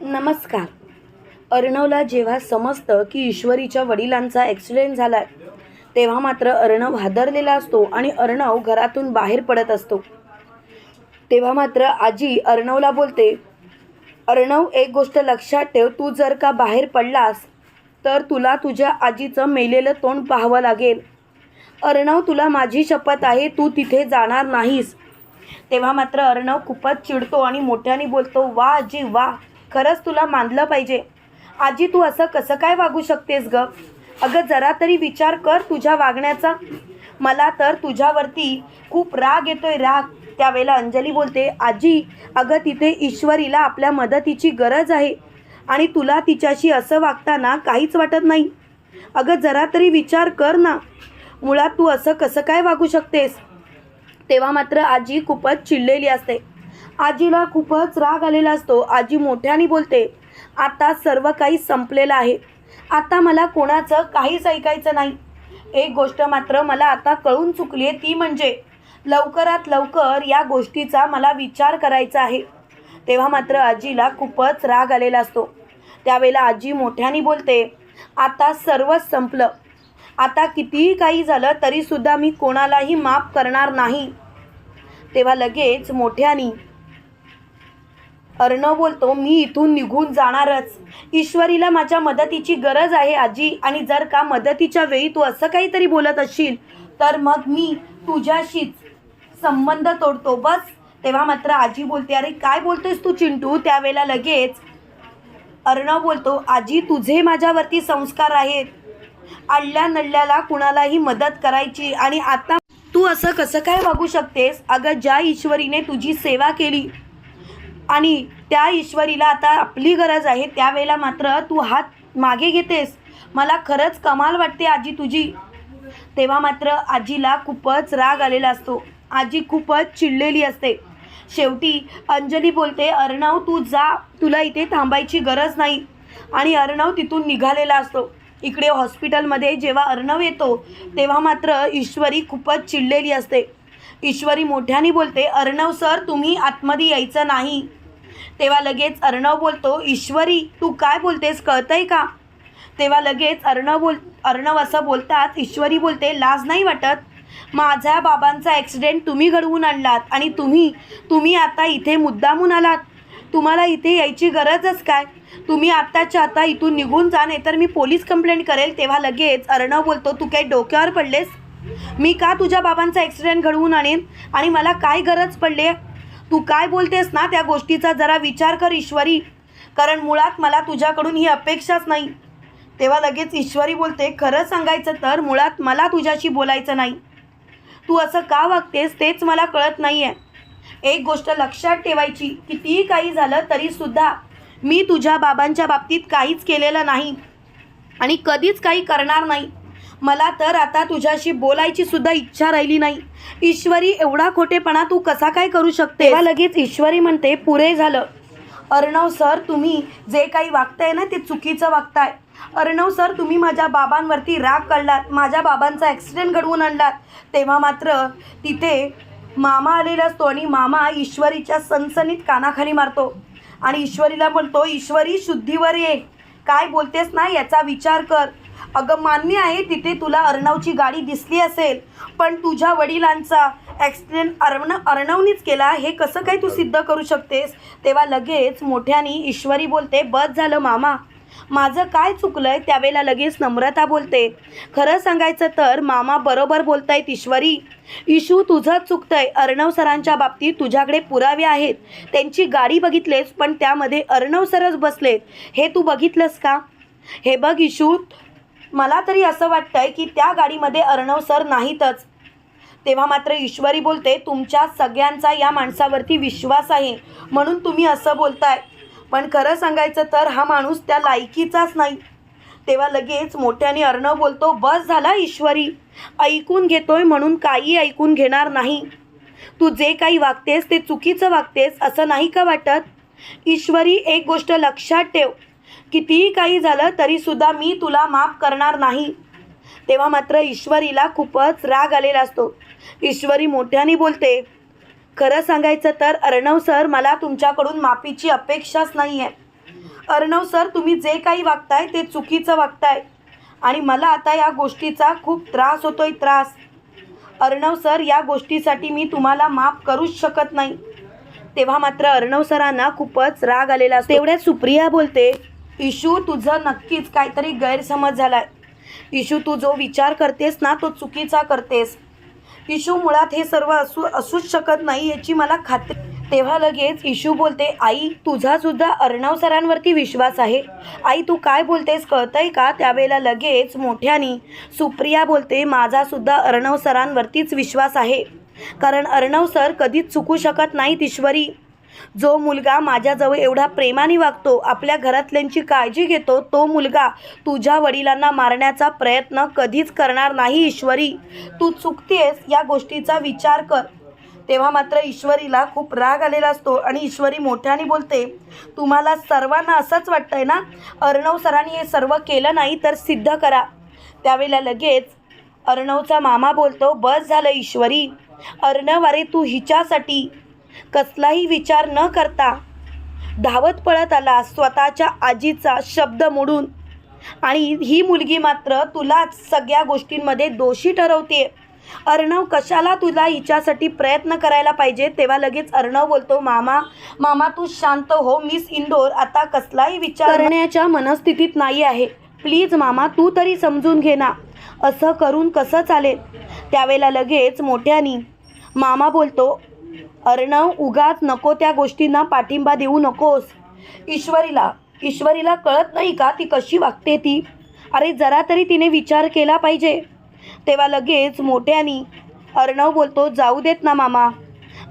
नमस्कार. अर्णवला जेव्हा समजतं की ईश्वरीच्या वडिलांचा ॲक्सिडेंट झाला आहे तेव्हा मात्र अर्णव हादरलेला असतो आणि अर्णव घरातून बाहेर पडत असतो. तेव्हा मात्र आजी अर्णवला बोलते अर्णव एक गोष्ट लक्षात ठेव तू जर का बाहेर पडलास तर तुला तुझ्या आजीचं मेलेलं तोंड पाहावं लागेल. अर्णव तुला माझी शपथ आहे तू तिथे जाणार नाहीस. तेव्हा मात्र अर्णव खूपच चिडतो आणि मोठ्याने बोलतो वा आजी वा खरंच तुला मानलं पाहिजे. आजी तू असं कसं काय वागू शकतेस ग? अगं जरा तरी विचार कर तुझ्या वागण्याचा. मला तर तुझ्यावरती खूप राग येतोय राग. त्यावेळेला अंजली बोलते आजी अगं तिथे ईश्वरीला आपल्या मदतीची गरज आहे आणि तुला तिच्याशी असं वागताना काहीच वाटत नाही. अगं जरा तरी विचार कर ना. मुळात तू असं कसं काय वागू शकतेस? तेव्हा मात्र आजी खूपच चिडलेली असते. आजीला खूपच राग आलेला असतो. आजी मोठ्याने बोलते आता सर्व काही संपलेलं आहे. आता मला कोणाचं काहीच ऐकायचं नाही. एक गोष्ट मात्र मला आता कळून चुकली आहे ती म्हणजे लवकरात लवकर या गोष्टीचा मला विचार करायचा आहे. तेव्हा मात्र आजीला खूपच राग आलेला असतो. त्यावेळेला आजी मोठ्याने बोलते आता सर्वच संपलं. आता कितीही काही झालं तरीसुद्धा मी कोणालाही माफ करणार नाही. तेव्हा लगेच मोठ्यानी अर्णव बोलतो मी इथून निघून जाणारच. ईश्वरीला माझ्या मदतीची गरज आहे आजी. आणि जर का मदतीच्या वेळी तू असं काहीतरी बोलत असशील तर मग मी तुझ्याशीच संबंध तोडतो. बस. तेव्हा मात्र आजी बोलते अरे काय बोलतोयस तू चिंटू? त्यावेळेला लगेच अर्णव बोलतो आजी तुझे माझ्यावरती संस्कार आहेत. आडल्या नडल्याला कुणालाही मदत करायची. आणि आता तू असं कसं काय वागू शकतेस? अगं ज्या ईश्वरीने तुझी सेवा केली आणि त्या ईश्वरीला आता आपली गरज आहे त्यावेळेला मात्र तू हात मागे घेतेस. मला खरंच कमाल वाटते आजी तुझी. तेव्हा मात्र आजीला खूपच राग आलेला असतो. आजी खूपच चिडलेली असते. शेवटी अंजली बोलते अर्णव तू जा. तुला इथे थांबायची गरज नाही. आणि अर्णव तिथून निघालेला असतो. इकडे हॉस्पिटलमध्ये जेव्हा अर्णव येतो तेव्हा मात्र ईश्वरी खूपच चिडलेली असते. ईश्वरी मोठ्याने बोलते अर्णव सर तुम्ही आतमध्ये यायचं नाही. तेव्हा लगेच अर्णव बोलतो ईश्वरी तू काय बोलतेस? कळतंय का? तेव्हा लगेच अर्णव बोल अर्णव असं बोलतात ईश्वरी बोलते लाज नाही वाटत? माझ्या बाबांचा ॲक्सिडेंट तुम्ही घडवून आणलात आणि तुम्ही तुम्ही आता इथे मुद्दामून आलात. तुम्हाला इथे यायची गरजच काय? तुम्ही आत्ताच्या आता इथून निघून जा नाही तर मी पोलीस कंप्लेंट करेल. तेव्हा लगेच अर्णव बोलतो तू काही डोक्यावर पडलेस? मी का तुझ्या बाबांचा ॲक्सिडेंट घडवून आणेन? आणि मला काय गरज पडली? तू काय बोलतेस ना त्या गोष्टीचा जरा विचार कर ईश्वरी. कारण मुळात मला तुझ्याकडून ही अपेक्षाच नाही. तेव्हा लगेच ईश्वरी बोलते खरं सांगायचं तर मुळात मला तुझ्याशी बोलायचं नाही. तू असं का वागतेस तेच मला कळत नाही आहे एक गोष्ट लक्षात ठेवायची कितीही काही झालं तरीसुद्धा मी तुझ्या बाबांच्या बाबतीत काहीच केलेलं नाही आणि कधीच काही करणार नाही. मला तर आता तुझ्याशी बोलायची सुद्धा इच्छा राहिली नाही. ईश्वरी एवढा खोटेपणा तू कसा काय करू शकते लगेच ईश्वरी म्हणते पुरे झालं. अर्णव सर तुम्ही जे काही वागताय ना ते चुकीचं वागताय. अर्णव सर तुम्ही माझ्या बाबांवरती राग काढलात माझ्या बाबांचा ॲक्सिडेंट घडवून आणलात. तेव्हा मात्र तिथे मामा आलेला असतो आणि मामा ईश्वरीच्या सनसनीत कानाखाली मारतो. आणि ईश्वरीला म्हणतो ईश्वरी शुद्धीवर ये. काय बोलतेस ना याचा विचार कर. अगं मान्य आहे तिथे तुला अर्णवची गाडी दिसली असेल पण तुझ्या वडिलांचा ॲक्सिडेंट अर्णव अर्णवनीच केला. हे कसं काय तू सिद्ध करू शकतेस? तेव्हा लगेच मोठ्याने ईश्वरी बोलते बस झालं मामा. माझं काय चुकलं आहे त्यावेळेला लगेच नम्रता बोलते. खरं सांगायचं तर मामा बरोबर बोलतायत ईश्वरी. इशू तुझंच चुकतंय. अर्णव सरांच्या बाबतीत तुझ्याकडे पुरावे आहेत. त्यांची गाडी बघितलेस पण त्यामध्ये अर्णव सरच बसलेत. हे तू बघितलंस का? हे बघ इशू मला तरी असं वाटतंय की त्या गाडीमध्ये अर्णव सर नाहीतच. तेव्हा मात्र ईश्वरी बोलते तुमच्या सगळ्यांचा या माणसावरती विश्वास आहे म्हणून तुम्ही असं बोलताय. पण खरं सांगायचं तर हा माणूस त्या लायकीचाच नाही. तेव्हा लगेच मोठ्याने अर्णव बोलतो बस झाला ईश्वरी ऐकून घेतोय म्हणून काही ऐकून घेणार नाही. तू जे काही वागतेस ते चुकीचं वागतेस असं नाही का वाटत? ईश्वरी एक गोष्ट लक्षात ठेव. कितीही काही झालं तरीसुद्धा मी तुला माफ करणार नाही. तेव्हा मात्र ईश्वरीला खूपच राग आलेला असतो. ईश्वरी मोठ्याने बोलते खरं सांगायचं तर अर्णव सर मला तुमच्याकडून माफीची अपेक्षाच नाही आहे अर्णव सर तुम्ही जे काही वागताय ते चुकीचं वागताय. आणि मला आता या गोष्टीचा खूप त्रास होतोय त्रास. अर्णव सर या गोष्टीसाठी मी तुम्हाला माफ करूच शकत नाही. तेव्हा मात्र अर्णव सरांना खूपच राग आलेला असतो. तेवढ्यात सुप्रिया बोलते इशू तुझं नक्कीच काहीतरी गैरसमज झाला आहे इशू तू जो विचार करतेस ना तो चुकीचा करतेस. इशू मुळात हे सर्व असू असूच शकत नाही याची मला खात्री. तेव्हा लगेच इशू बोलते आई तुझासुद्धा अर्णव सरांवरती विश्वास आहे. आई तू काय बोलतेस कळतंय का? त्यावेळेला लगेच मोठ्यानी सुप्रिया बोलते माझासुद्धा अर्णव सरांवरतीच विश्वास आहे. कारण अर्णव सर कधीच चुकू शकत नाहीत ईश्वरी. जो मुलगा माझ्याजवळ एवढा प्रेमाने वागतो आपल्या घरातल्यांची काळजी घेतो तो मुलगा तुझ्या वडिलांना मारण्याचा प्रयत्न कधीच करणार नाही ईश्वरी. तू चुकतेस या गोष्टीचा विचार कर. तेव्हा मात्र ईश्वरीला खूप राग आलेला असतो आणि ईश्वरी मोठ्याने बोलते तुम्हाला सर्वांना असंच वाटतंय ना? अर्णव सरांनी हे सर्व केलं नाही तर सिद्ध करा. त्यावेळेला लगेच अर्णवचा मामा बोलतो बस झालं ईश्वरी. अर्णव अरे तू हिच्यासाठी कसलाही विचार न करता धावत पळत आला स्वतःच्या आजीचा शब्द मोडून. आणि ही मुलगी मात्र तुलाच सगळ्या गोष्टींमध्ये दोषी ठरवते अर्णव कशाला तुला हिच्यासाठी प्रयत्न करायला पाहिजे? तेव्हा लगेच अर्णव बोलतो मामा मामा तू शांत हो मिस इंदोर आता कसलाही विचार करण्याच्या मनस्थितीत नाही आहे. प्लीज मामा तू तरी समजून घे ना असं करून कसं चालेल? त्यावेळेला लगेच मोठ्यानी मामा बोलतो अर्णव उगाच नको त्या गोष्टींना पाठिंबा देऊ नकोस. ईश्वरीला ईश्वरीला कळत नाही का ती कशी वागते ती? अरे जरा तरी तिने विचार केला पाहिजे. तेव्हा लगेच मोठ्यानी अर्णव बोलतो जाऊ देत ना मामा.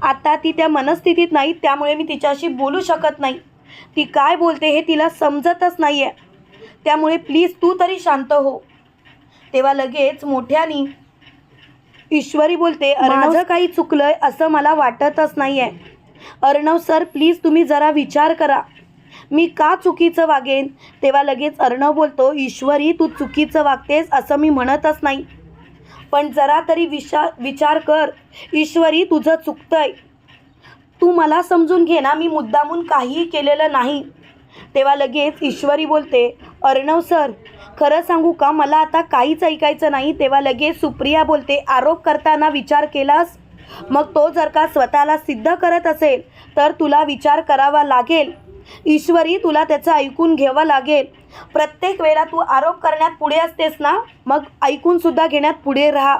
आता ती त्या मनस्थितीत नाही त्यामुळे मी तिच्याशी बोलू शकत नाही. ती काय बोलते हे तिला समजतच नाही आहे त्यामुळे प्लीज तू तरी शांत हो. तेव्हा लगेच मोठ्यानी ईश्वरी बोलते माझं काही चुकलंय असं मला वाटतच नाही आहे अर्णव सर प्लीज तुम्ही जरा विचार करा. मी का चुकीचं वागेन? तेव्हा लगेच अर्णव बोलतो ईश्वरी तू चुकीचं वागतेस असं मी म्हणतच नाही. पण जरा तरी विचार विचार कर. ईश्वरी तुझं चुकतंय. तू मला समजून घे ना मी मुद्दामून काहीही केलेलं नाही. तेव्हा लगेच ईश्वरी बोलते अर्णव सर खरं सांगू का? मला आता काहीच ऐकायचं नाही. तेव्हा लगेच सुप्रिया बोलते आरोप करताना विचार केलास? मग तो जर का स्वतःला सिद्ध करत असेल तर तुला विचार करावा लागेल. ईश्वरी तुला त्याचं ऐकून घ्यावं लागेल. प्रत्येक वेळा तू आरोप करण्यात पुढे असतेस ना? मग ऐकून सुद्धा घेण्यात पुढे राहा.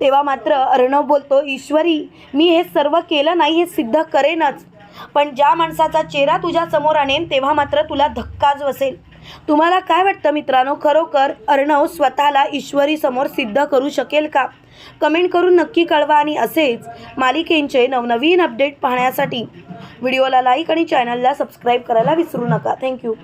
तेव्हा मात्र अर्णव बोलतो ईश्वरी मी हे सर्व केलं नाही हे सिद्ध करेनच. पण ज्या माणसाचा चेहरा तुझ्या समोर आणेन तेव्हा मात्र तुला धक्काच बसेल. तुम्हाला काय वाटतं मित्रांनो? खरोखर अर्णव स्वतःला ईश्वरी समोर सिद्ध करू शकेल का? कमेंट करून नक्की कळवा आणि असेच मालिकेंचे नवनवीन अपडेट पाहण्यासाठी. व्हिडिओला लाईक आणि चॅनलला सबस्क्राईब करायला विसरू नका. थँक्यू.